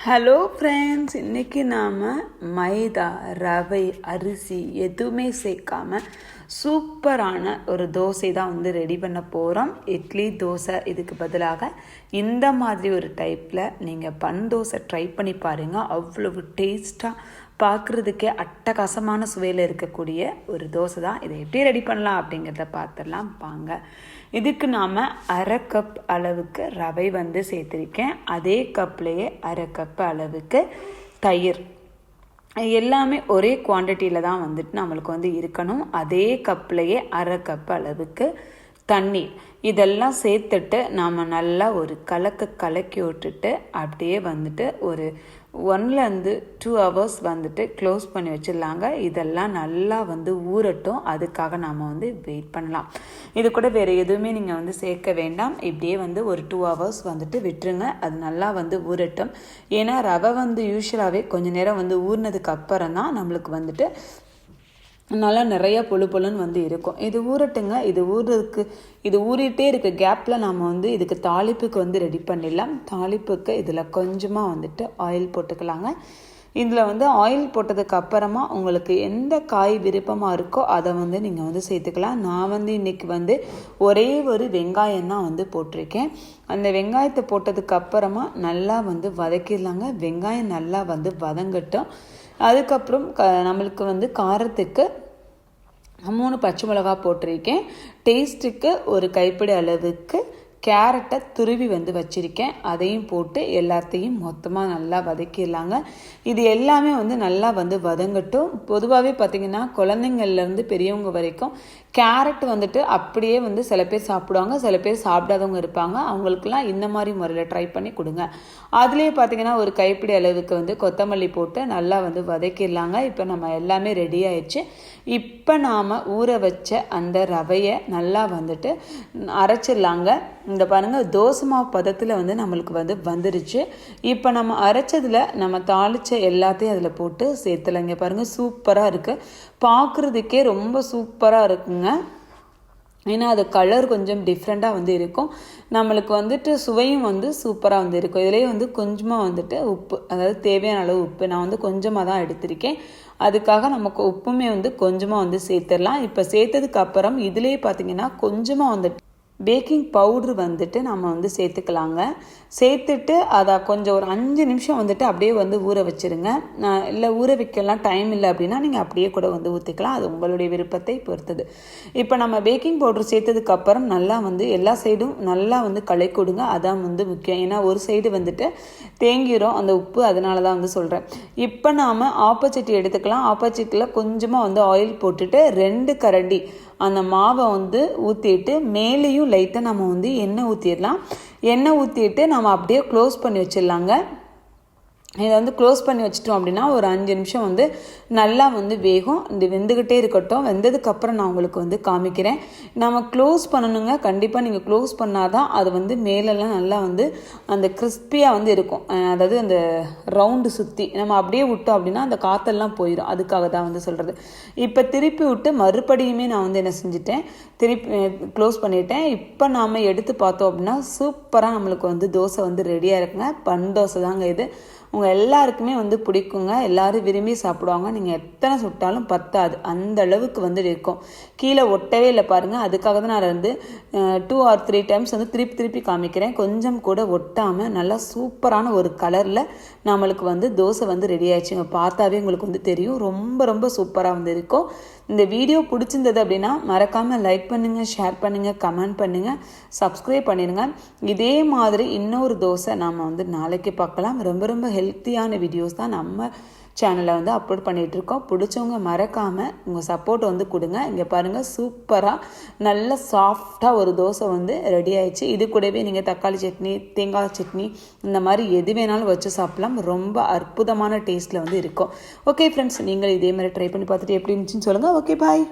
Hello friends இன்றைக்கி நாம் மைதா ரவை அரிசி எதுவுமே சேர்க்காம சூப்பரான ஒரு தோசை தான் வந்து ரெடி பண்ண போகிறோம் இட்லி தோசை இதுக்கு பதிலாக இந்த மாதிரி ஒரு டைப்பில் நீங்கள் பன் தோசை ட்ரை பண்ணி பாருங்கள் அவ்வளவு டேஸ்ட்டாக பார்க்குறதுக்கே அட்டகாசமான சுவையில் இருக்கக்கூடிய ஒரு தோசை தான் இதை எப்படி ரெடி பண்ணலாம் அப்படிங்கிறத பார்த்துடலாம் பாங்க இதுக்கு நாம் அரை கப் அளவுக்கு ரவை வந்து சேர்த்துருக்கேன். அதே கப்லேயே அரை கப் அளவுக்கு தயிர். எல்லாமே ஒரே குவான்டிட்டியில் தான் வந்துட்டு நம்மளுக்கு வந்து இருக்கணும். அதே கப்லேயே அரை கப் அளவுக்கு தண்ணீர். இதெல்லாம் சேர்த்துட்டு நாம் நல்லா ஒரு கலக்க கலக்கி விட்டுட்டு அப்படியே வந்துட்டு ஒரு ஒன்லேருந்து டூ ஹவர்ஸ் வந்துட்டு க்ளோஸ் பண்ணி வச்சிடலாங்க. இதெல்லாம் நல்லா வந்து ஊறட்டும். அதுக்காக நாம் வந்து வெயிட் பண்ணலாம். இது கூட வேறு எதுவுமே நீங்கள் வந்து சேர்க்க வேண்டாம். இப்படியே வந்து ஒரு டூ ஹவர்ஸ் வந்துட்டு விட்டுருங்க. அது நல்லா வந்து ஊறட்டும். ஏன்னா ரவை வந்து யூஸ்வலாகவே கொஞ்சம் நேரம் வந்து ஊறினதுக்கு அப்புறம் தான் நம்மளுக்கு வந்துட்டு நல்லா நிறைய பொழு பொழுன்னு வந்து இருக்கும். இது ஊறட்டுங்க. இது ஊறுறதுக்கு இது ஊறிட்டே இருக்க கேப்பில் நாம் வந்து இதுக்கு தாளிப்புக்கு வந்து ரெடி பண்ணிடலாம். தாளிப்புக்கு இதில் கொஞ்சமாக வந்துட்டு ஆயில் போட்டுக்கலாங்க. இதில் வந்து ஆயில் போட்டதுக்கு அப்புறமா உங்களுக்கு எந்த காய் விருப்பமாக இருக்கோ அதை வந்து நீங்கள் வந்து சேர்த்துக்கலாம். நான் வந்து இன்றைக்கி வந்து ஒரே ஒரு வெங்காயம் தான் வந்து போட்டிருக்கேன். அந்த வெங்காயத்தை போட்டதுக்கு அப்புறமா நல்லா வந்து வதக்கிடலாங்க. வெங்காயம் நல்லா வந்து வதங்கட்டும். அதுக்கப்புறம் க நம்மளுக்கு வந்து காரத்துக்கு மூணு பச்சை மிளகா போட்டிருக்கேன். டேஸ்ட்டுக்கு ஒரு கைப்பிடி அளவுக்கு கேரட்டை துருவி வந்து வச்சுருக்கேன். அதையும் போட்டு எல்லாத்தையும் மொத்தமாக நல்லா வதக்கிடலாங்க. இது எல்லாமே வந்து நல்லா வந்து வதங்கட்டும். பொதுவாகவே பார்த்திங்கன்னா குழந்தைங்கள்லேருந்து பெரியவங்க வரைக்கும் கேரட் வந்துட்டு அப்படியே வந்து சில பேர் சாப்பிடுவாங்க சில பேர் சாப்பிடாதவங்க இருப்பாங்க. அவங்களுக்குலாம் இந்த மாதிரி முறையில் ட்ரை பண்ணி கொடுங்க. அதுலேயே பார்த்தீங்கன்னா ஒரு கைப்பிடி அளவுக்கு வந்து கொத்தமல்லி போட்டு நல்லா வந்து வதக்கிடலாங்க. இப்போ நம்ம எல்லாமே ரெடி ஆயிடுச்சு. இப்போ நாம் ஊற வச்ச அந்த ரவையை நல்லா வந்துட்டு அரைச்சிடலாங்க. இந்த பாருங்கள் தோசை மாவு பதத்தில் வந்து நம்மளுக்கு வந்து வந்துருச்சு. இப்போ நம்ம அரைச்சதில் நம்ம தாளித்த எல்லாத்தையும் அதில் போட்டு சேர்த்துலங்க பாருங்கள் சூப்பராக இருக்குது பார்க்குறதுக்கே ரொம்ப சூப்பராக இருக்குங்க. ஏன்னா அது கலர் கொஞ்சம் டிஃப்ரெண்ட்டாக வந்து இருக்கும். நம்மளுக்கு வந்துட்டு சுவையும் வந்து சூப்பராக வந்து இருக்கும். இதிலே வந்து கொஞ்சமாக வந்துட்டு உப்பு அதாவது தேவையான அளவு உப்பு. நான் வந்து கொஞ்சமாக தான் எடுத்திருக்கேன். அதுக்காக நமக்கு உப்புமே வந்து கொஞ்சமாக வந்து சேர்த்துடலாம். இப்போ சேர்த்ததுக்கு அப்புறம் இதுலேயே பார்த்தீங்கன்னா கொஞ்சமாக வந்துட்டு பேக்கிங் பவுட்ரு வந்துட்டு நம்ம வந்து சேர்த்துக்கலாங்க. சேர்த்துட்டு அதை கொஞ்சம் ஒரு அஞ்சு நிமிஷம் வந்துட்டு அப்படியே வந்து ஊற வச்சுருங்க. இல்லை ஊற வைக்கலாம் டைம் இல்லை அப்படின்னா நீங்கள் அப்படியே கூட வந்து ஊற்றிக்கலாம் அது உங்களுடைய விருப்பத்தை பொறுத்தது. இப்போ நம்ம பேக்கிங் பவுட்ரு சேர்த்ததுக்கப்புறம் நல்லா வந்து எல்லா சைடும் நல்லா வந்து களை கொடுங்க. அதான் வந்து முக்கியம். ஏன்னா ஒரு சைடு வந்துட்டு தேங்கிரும். அந்த உப்பு அதனால தான் வந்து சொல்கிறேன் இப்போ நாம் ஆப்போசிட் எடுத்துக்கலாம். ஆப்போசிட்டில் கொஞ்சமாக வந்து ஆயில் போட்டுட்டு ரெண்டு கரண்டி அந்த மாவை வந்து ஊற்றிட்டு மேலேயும் லைட்டாக நம்ம வந்து எண்ணெய் ஊற்றிடலாம் எண்ணெய் ஊற்றிட்டு நம்ம அப்படியே க்ளோஸ் பண்ணி வச்சிடலாங்க. இதை வந்து க்ளோஸ் பண்ணி வச்சிட்டோம் அப்படின்னா ஒரு அஞ்சு நிமிஷம் வந்து நல்லா வந்து வேகும். இந்த வெந்துக்கிட்டே இருக்கட்டும். வெந்ததுக்கப்புறம் நான் உங்களுக்கு வந்து காமிக்கிறேன். நம்ம க்ளோஸ் பண்ணணுங்க. கண்டிப்பாக நீங்கள் க்ளோஸ் பண்ணால் தான் அது வந்து மேலெல்லாம் நல்லா வந்து அந்த கிறிஸ்பியாக வந்து இருக்கும். அதாவது அந்த ரவுண்டு சுற்றி நம்ம அப்படியே விட்டோம் அப்படின்னா அந்த காற்றெல்லாம் போயிடும் அதுக்காக தான் வந்து சொல்கிறது இப்போ திருப்பி விட்டு மறுபடியுமே நான் வந்து என்ன செஞ்சுட்டேன்? திருப்பி க்ளோஸ் பண்ணிட்டேன். இப்போ நாம் எடுத்து பார்த்தோம் அப்படின்னா சூப்பராக நம்மளுக்கு வந்து தோசை வந்து ரெடியாக இருக்குங்க. பன் தோசை தாங்க இது. உங்கள் எல்லாருக்குமே வந்து பிடிக்குங்க. எல்லோரும் விரும்பி சாப்பிடுவாங்க. நீங்கள் எத்தனை சுட்டாலும் பத்தாது. அந்த அளவுக்கு வந்து இருக்கும். கீழே ஒட்டவே இல்லை பாருங்கள் அதுக்காக தான் நான் வந்து டூ ஆர் த்ரீ டைம்ஸ் வந்து திருப்பி திருப்பி காமிக்கிறேன். கொஞ்சம் கூட ஒட்டாமல் நல்லா சூப்பரான ஒரு கலரில் நம்மளுக்கு வந்து தோசை வந்து ரெடி ஆயிடுச்சுங்க. பார்த்தாவே உங்களுக்கு வந்து தெரியும். ரொம்ப ரொம்ப சூப்பராக வந்து இருக்கும். இந்த வீடியோ பிடிச்சிருந்தது அப்படின்னா மறக்காமல் லைக் பண்ணுங்கள் ஷேர் பண்ணுங்கள் கமெண்ட் பண்ணுங்கள் சப்ஸ்கிரைப் பண்ணிடுங்க. இதே மாதிரி இன்னொரு தோசை நாம் வந்து நாளைக்கு பார்க்கலாம். ரொம்ப ரொம்ப ஹெல்ப் ஹெல்த்தியான வீடியோஸ் தான் நம்ம சேனலை வந்து அப்லோட் பண்ணிகிட்ருக்கோம் பிடிச்சவங்க மறக்காமல் உங்கள் சப்போர்ட் வந்து கொடுங்க. இங்கே பாருங்கள் சூப்பராக நல்ல சாஃப்டாக ஒரு தோசை வந்து ரெடி ஆயிடுச்சு. இது கூடவே நீங்கள் தக்காளி சட்னி தேங்காய் சட்னி இந்த மாதிரி எது வேணாலும் வச்சு சாப்பிட்லாம். ரொம்ப அற்புதமான டேஸ்ட்டில் வந்து இருக்கும். ஓகே ஃப்ரெண்ட்ஸ் நீங்கள் இதே மாதிரி ட்ரை பண்ணி பார்த்துட்டு எப்படி இருந்துச்சுன்னு சொல்லுங்கள் ஓகே பாய்